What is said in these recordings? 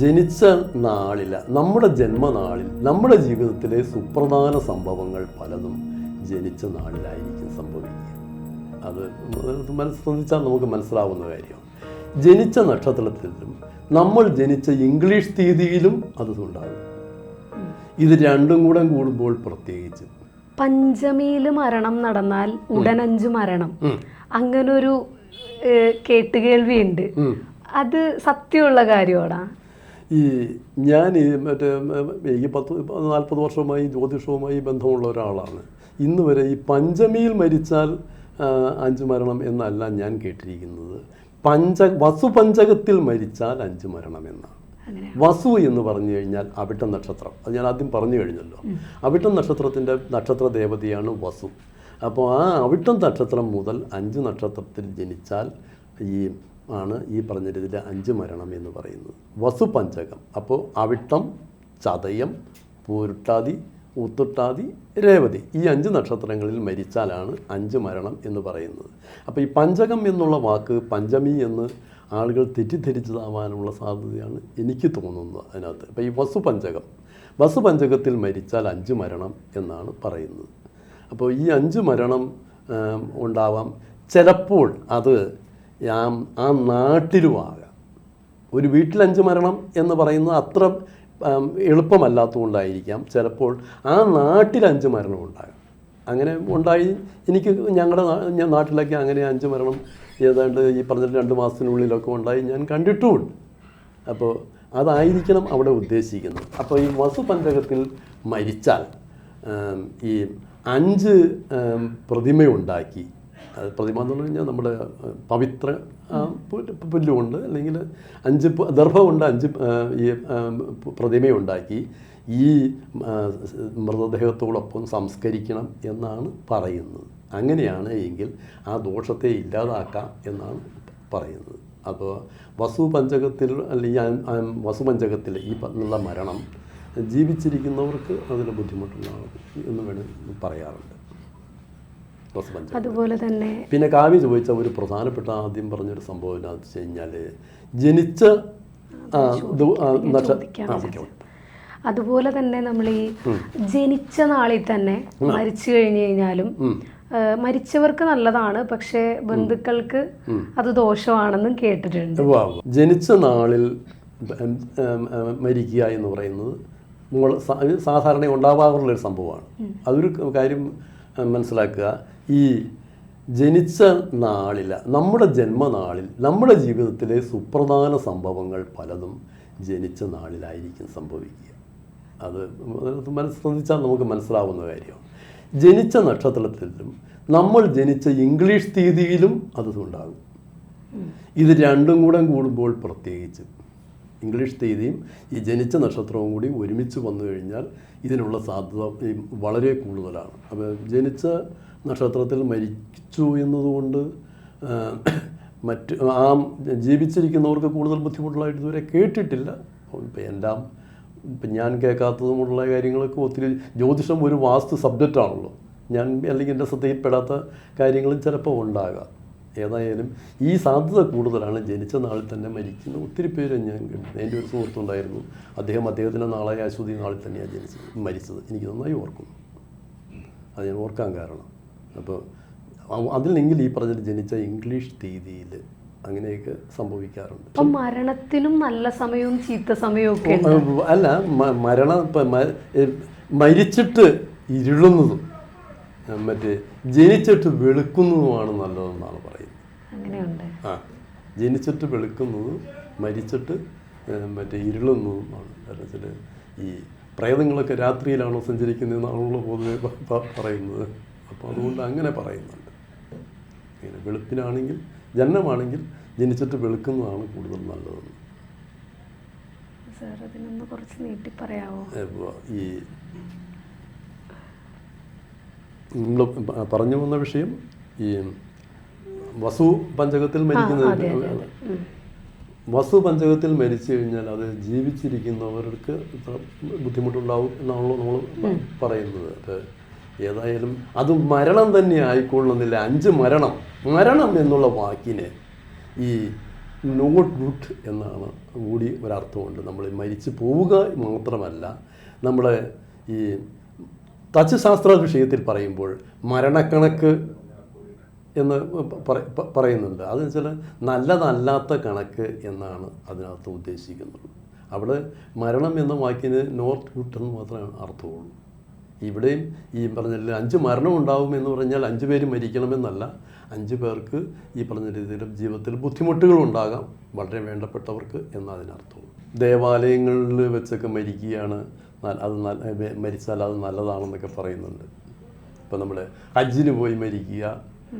ജനിച്ച നാളില നമ്മുടെ ജന്മനാളിൽ നമ്മുടെ ജീവിതത്തിലെ സുപ്രധാന സംഭവങ്ങൾ പലതും ജനിച്ച നാളിലായിരിക്കും സംഭവിക്കുക. അത് മനസ്സ് ശ്രദ്ധിച്ചാൽ നമുക്ക് മനസ്സിലാവുന്ന കാര്യമാണ് ജനിച്ച നക്ഷത്രത്തിലും നമ്മൾ ജനിച്ച ഇംഗ്ലീഷ് തീയതിയിലും അത് ഉണ്ടാകും. ഇത് രണ്ടും കൂടെ കൂടുമ്പോൾ പ്രത്യേകിച്ച്. പഞ്ചമിയിൽ മരണം നടന്നാൽ ഉടനഞ്ച് മരണം. അങ്ങനൊരു കേട്ടുകേൾവിയുണ്ട്. അത് സത്യമുള്ള കാര്യമാടാ ഈ ഞാൻ ഈ മറ്റേ എനിക്ക് പത്ത് നാൽപ്പത് വർഷമായി ജ്യോതിഷവുമായി ബന്ധമുള്ള ഒരാളാണ്. ഇന്ന് വരെ ഈ പഞ്ചമിയിൽ മരിച്ചാൽ അഞ്ച് മരണം എന്നല്ല ഞാൻ കേട്ടിരിക്കുന്നത്. പഞ്ച വസു വസുപഞ്ചകത്തിൽ മരിച്ചാൽ അഞ്ച് മരണം എന്നാണ്. വസു എന്ന് പറഞ്ഞു കഴിഞ്ഞാൽ അവിട്ട നക്ഷത്രം. അത് ഞാൻ ആദ്യം പറഞ്ഞു കഴിഞ്ഞല്ലോ. അവിട്ട നക്ഷത്രത്തിന്റെ നക്ഷത്ര ദേവതയാണ് വസു. അപ്പോൾ ആ അവിട്ടം നക്ഷത്രം മുതൽ അഞ്ച് നക്ഷത്രത്തിൽ ജനിച്ചാൽ ഈ ആണ് ഈ പറഞ്ഞ രീതിയിൽ അഞ്ച് മരണം എന്ന് പറയുന്നത്. വസുപഞ്ചകം. അപ്പോൾ അവിട്ടം ചതയം പൂരുട്ടാതി ഉത്തുട്ടാതി രേവതി. ഈ അഞ്ച് നക്ഷത്രങ്ങളിൽ മരിച്ചാലാണ് അഞ്ച് മരണം എന്ന് പറയുന്നത്. അപ്പോൾ ഈ പഞ്ചകം എന്നുള്ള വാക്ക് പഞ്ചമി എന്ന് ആളുകൾ തെറ്റിദ്ധരിച്ചതാവാനുള്ള സാധ്യതയാണ് എനിക്ക് തോന്നുന്നത് അതിനകത്ത്. അപ്പോൾ ഈ വസുപഞ്ചകം. വസുപഞ്ചകത്തിൽ മരിച്ചാൽ അഞ്ച് മരണം എന്നാണ് പറയുന്നത്. അപ്പോൾ ഈ അഞ്ച് മരണം ഉണ്ടാവാം. ചിലപ്പോൾ അത് ആ നാട്ടിലുമാകാം ഒരു വീട്ടിൽ അഞ്ച് മരണം എന്ന് പറയുന്നത് അത്ര എളുപ്പമല്ലാത്തതുകൊണ്ടായിരിക്കാം. ചിലപ്പോൾ ആ നാട്ടിൽ അഞ്ച് മരണം ഉണ്ടാകും. അങ്ങനെ ഉണ്ടായി. എനിക്ക് ഞങ്ങളുടെ ഞാൻ നാട്ടിലൊക്കെ അങ്ങനെ അഞ്ച് മരണം ഏതാണ്ട് ഈ പറഞ്ഞ രണ്ട് മാസത്തിനുള്ളിലൊക്കെ ഉണ്ടായി. ഞാൻ കണ്ടിട്ടുമുണ്ട്. അപ്പോൾ അതായിരിക്കണം അവിടെ ഉദ്ദേശിക്കുന്നത്. അപ്പോൾ ഈ വസുപഞ്ചകത്തിൽ മരിച്ചാൽ ഈ അഞ്ച് പ്രതിമയുണ്ടാക്കി പ്രതിമ എന്ന് പറഞ്ഞു കഴിഞ്ഞാൽ നമ്മുടെ പവിത്ര പുല്ലുമുണ്ട് അല്ലെങ്കിൽ അഞ്ച് ദർഭമുണ്ട് അഞ്ച് ഈ പ്രതിമയുണ്ടാക്കി. ഈ മൃതദേഹത്തോടൊപ്പം സംസ്കരിക്കണം എന്നാണ് പറയുന്നത്. അങ്ങനെയാണ് എങ്കിൽ ആ ദോഷത്തെ ഇല്ലാതാക്കാം എന്നാണ് പറയുന്നത്. അപ്പോൾ വസു പഞ്ചകത്തിൽ അല്ലെങ്കിൽ വസുപഞ്ചകത്തിൽ ഈ പറഞ്ഞുള്ള മരണം ജീവിച്ചിരിക്കുന്നവർക്ക് അതിന് ബുദ്ധിമുട്ടുണ്ടാകും എന്ന് വേണമെങ്കിൽ പറയാറുണ്ട്. അതുപോലെ തന്നെ പിന്നെ കാവ്യ ചോദിച്ച ഒരു പ്രധാനപ്പെട്ട ആദ്യം പറഞ്ഞൊരു സംഭവം എന്താണെന്ന് വെച്ച് കഴിഞ്ഞാൽ ജനിച്ച. അതുപോലെ തന്നെ നമ്മൾ ഈ ജനിച്ച നാളിൽ തന്നെ മരിച്ചു കഴിഞ്ഞു കഴിഞ്ഞാലും മരിച്ചവർക്ക് നല്ലതാണ് പക്ഷേ ബന്ധുക്കൾക്ക് അത് ദോഷമാണെന്നും കേട്ടിട്ടുണ്ട്. ജനിച്ച നാളിൽ മരിക്കുക എന്ന് പറയുന്നത് നിങ്ങൾ സാധാരണ ഉണ്ടാവാറുള്ള ഒരു സംഭവമാണ് അതൊരു കാര്യം മനസ്സിലാക്കുക. ഈ ജനിച്ച നാളിൽ നമ്മുടെ ജന്മനാളിൽ നമ്മുടെ ജീവിതത്തിലെ സുപ്രധാന സംഭവങ്ങൾ പലതും ജനിച്ച നാളിലായിരിക്കും സംഭവിക്കുക. അത് മനസ്സിലാൽ നമുക്ക് മനസ്സിലാവുന്ന കാര്യമാണ് ജനിച്ച നക്ഷത്രത്തിലും നമ്മൾ ജനിച്ച ഇംഗ്ലീഷ് തീയതിയിലും അത് ഉണ്ടാകും. ഇത് രണ്ടും കൂടെ കൂടുമ്പോൾ പ്രത്യേകിച്ച് ഇംഗ്ലീഷ് തീയതിയും ഈ ജനിച്ച നക്ഷത്രവും കൂടി ഒരുമിച്ച് വന്നു കഴിഞ്ഞാൽ ഇതിനുള്ള സാധ്യത വളരെ കൂടുതലാണ്. അപ്പോൾ ജനിച്ച നക്ഷത്രത്തിൽ മരിച്ചു എന്നതുകൊണ്ട് മറ്റ് ആ ജീവിച്ചിരിക്കുന്നവർക്ക് കൂടുതൽ ബുദ്ധിമുട്ടുള്ളതായിട്ട് ഇതുവരെ കേട്ടിട്ടില്ല. ഇപ്പം എല്ലാം ഇപ്പം ഞാൻ കേൾക്കാത്തതുമുള്ള കാര്യങ്ങളൊക്കെ ഒത്തിരി ജ്യോതിഷം ഒരു വാസ്തു സബ്ജക്റ്റാണല്ലോ ഞാൻ അല്ലെങ്കിൽ എന്റെ ശ്രദ്ധയിൽപ്പെടാത്ത കാര്യങ്ങളും ചിലപ്പോൾ ഉണ്ടാകാം. ഏതായാലും ഈ സാധ്യത കൂടുതലാണ്. ജനിച്ച നാളിൽ തന്നെ മരിക്കുന്ന ഒത്തിരി പേര് ഞാൻ കണ്ടു എന്റെ ഒരു സുഹൃത്തുണ്ടായിരുന്നു. അദ്ദേഹം അദ്ദേഹത്തിന്റെ നാളായ അശ്വതി നാളിൽ തന്നെയാണ് ജനിച്ചത് മരിച്ചത്. എനിക്ക് നന്നായി ഓർക്കുന്നു. അത് ഞാൻ ഓർക്കാൻ കാരണം. അപ്പോൾ അതിലെങ്കിൽ ഈ പറഞ്ഞിട്ട് ജനിച്ച ഇംഗ്ലീഷ് തീയതിയിൽ അങ്ങനെയൊക്കെ സംഭവിക്കാറുണ്ട്. അപ്പം മരണത്തിനും നല്ല സമയവും ചീത്ത സമയവും ഒക്കെ അല്ല മരണം ഇപ്പം മരിച്ചിട്ട് ഇരുളുന്നതും മറ്റേ ജനിച്ചിട്ട് വെളുക്കുന്നതുമാണ് നല്ലതെന്നാണ് പറയുന്നത്. അങ്ങനെയുണ്ട്. ആ ജനിച്ചിട്ട് വെളുക്കുന്നതും മരിച്ചിട്ട് മറ്റേ ഇരുളുന്നതുമാണ്. കാരണം വെച്ചാൽ ഈ പ്രേതങ്ങളൊക്കെ രാത്രിയിലാണോ സഞ്ചരിക്കുന്നതെന്നാണല്ലോ പൊതുവെ പറയുന്നത്. അപ്പോൾ അതുകൊണ്ട് അങ്ങനെ പറയുന്നുണ്ട്. ഇങ്ങനെ വെളുപ്പിനാണെങ്കിൽ ജനനമാണെങ്കിൽ ജനിച്ചിട്ട് വെളുക്കുന്നതാണ് കൂടുതൽ നല്ലതെന്ന്. ഈ നമ്മൾ പറഞ്ഞു വന്ന വിഷയം ഈ വസു പഞ്ചകത്തിൽ മരിക്കുന്നത് വസു പഞ്ചകത്തിൽ മരിച്ചു കഴിഞ്ഞാൽ അത് ജീവിച്ചിരിക്കുന്നവർക്ക് ഇത്ര ബുദ്ധിമുട്ടുണ്ടാവും എന്നാണല്ലോ നമ്മൾ പറയുന്നത്. ഏതായാലും അത് മരണം തന്നെ ആയിക്കൊള്ളുന്നില്ല. അഞ്ച് മരണം. മരണം എന്നുള്ള വാക്കിന് ഈ നോട്ട് ഗുഡ് എന്നാണ് കൂടി ഒരർത്ഥമുണ്ട്. നമ്മൾ മരിച്ചു പോവുക മാത്രമല്ല നമ്മുടെ ഈ തച്ചുശാസ്ത്ര വിഷയത്തിൽ പറയുമ്പോൾ മരണക്കണക്ക് എന്ന് പറയുന്നുണ്ട്. അതെന്ന് വെച്ചാൽ നല്ലതല്ലാത്ത കണക്ക് എന്നാണ് അതിനകത്ത് ഉദ്ദേശിക്കുന്നത്. അവിടെ മരണം എന്ന വാക്കിന് നോർത്ത് ഗുഡ് എന്ന് മാത്രമേ അർത്ഥമുള്ളൂ. ഇവിടെയും ഈ പറഞ്ഞ അഞ്ച് മരണം ഉണ്ടാവും എന്ന് പറഞ്ഞാൽ അഞ്ച് പേര് മരിക്കണമെന്നല്ല. അഞ്ച് പേർക്ക് ഈ പറഞ്ഞ രീതിയിൽ ജീവിതത്തിൽ ബുദ്ധിമുട്ടുകൾ ഉണ്ടാകാം. വളരെ വേണ്ടപ്പെട്ടവർക്ക് എന്നതിനർത്ഥവും ദേവാലയങ്ങളിൽ വെച്ചൊക്കെ മരിക്കുകയാണ്. അത് നല്ല മരിച്ചാൽ അത് നല്ലതാണെന്നൊക്കെ പറയുന്നുണ്ട്. ഇപ്പം നമ്മൾ ഹജ്ജിന് പോയി മരിക്കുക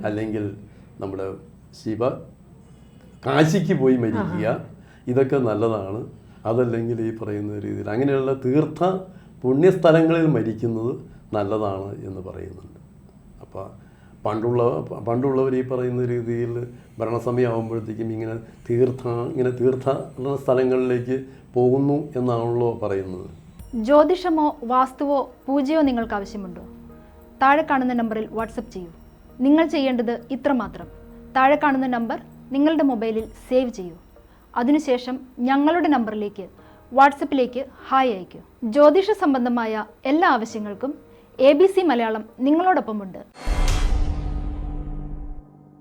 അല്ലെങ്കിൽ നമ്മുടെ ശിവ കാശിക്ക് പോയി മരിക്കുക ഇതൊക്കെ നല്ലതാണ്. അതല്ലെങ്കിൽ ഈ പറയുന്ന രീതിയിൽ അങ്ങനെയുള്ള തീർത്ഥ പുണ്യസ്ഥലങ്ങളിൽ മരിക്കുന്നത് നല്ലതാണ് എന്ന് പറയുന്നുണ്ട്. അപ്പോൾ പണ്ടുള്ള പണ്ടുള്ളവർ ഈ പറയുന്ന രീതിയിൽ ഭരണസമയമാകുമ്പോഴത്തേക്കും ഇങ്ങനെ തീർത്ഥ ഇങ്ങനെ തീർത്ഥ സ്ഥലങ്ങളിലേക്ക് പോകുന്നു എന്നാണല്ലോ പറയുന്നത്. ജ്യോതിഷമോ വാസ്തുവോ പൂജയോ നിങ്ങൾക്ക് ആവശ്യമുണ്ടോ? താഴെ കാണുന്ന നമ്പറിൽ വാട്സപ്പ് ചെയ്യൂ. നിങ്ങൾ ചെയ്യേണ്ടത് ഇത്രമാത്രം താഴെ കാണുന്ന നമ്പർ നിങ്ങളുടെ മൊബൈലിൽ സേവ് ചെയ്യൂ. അതിനുശേഷം ഞങ്ങളുടെ നമ്പറിലേക്ക് വാട്സപ്പിലേക്ക് ഹായ് അയയ്ക്കൂ ജ്യോതിഷ സംബന്ധമായ എല്ലാ ആവശ്യങ്ങൾക്കും എ ബി സി മലയാളം നിങ്ങളോടൊപ്പമുണ്ട്.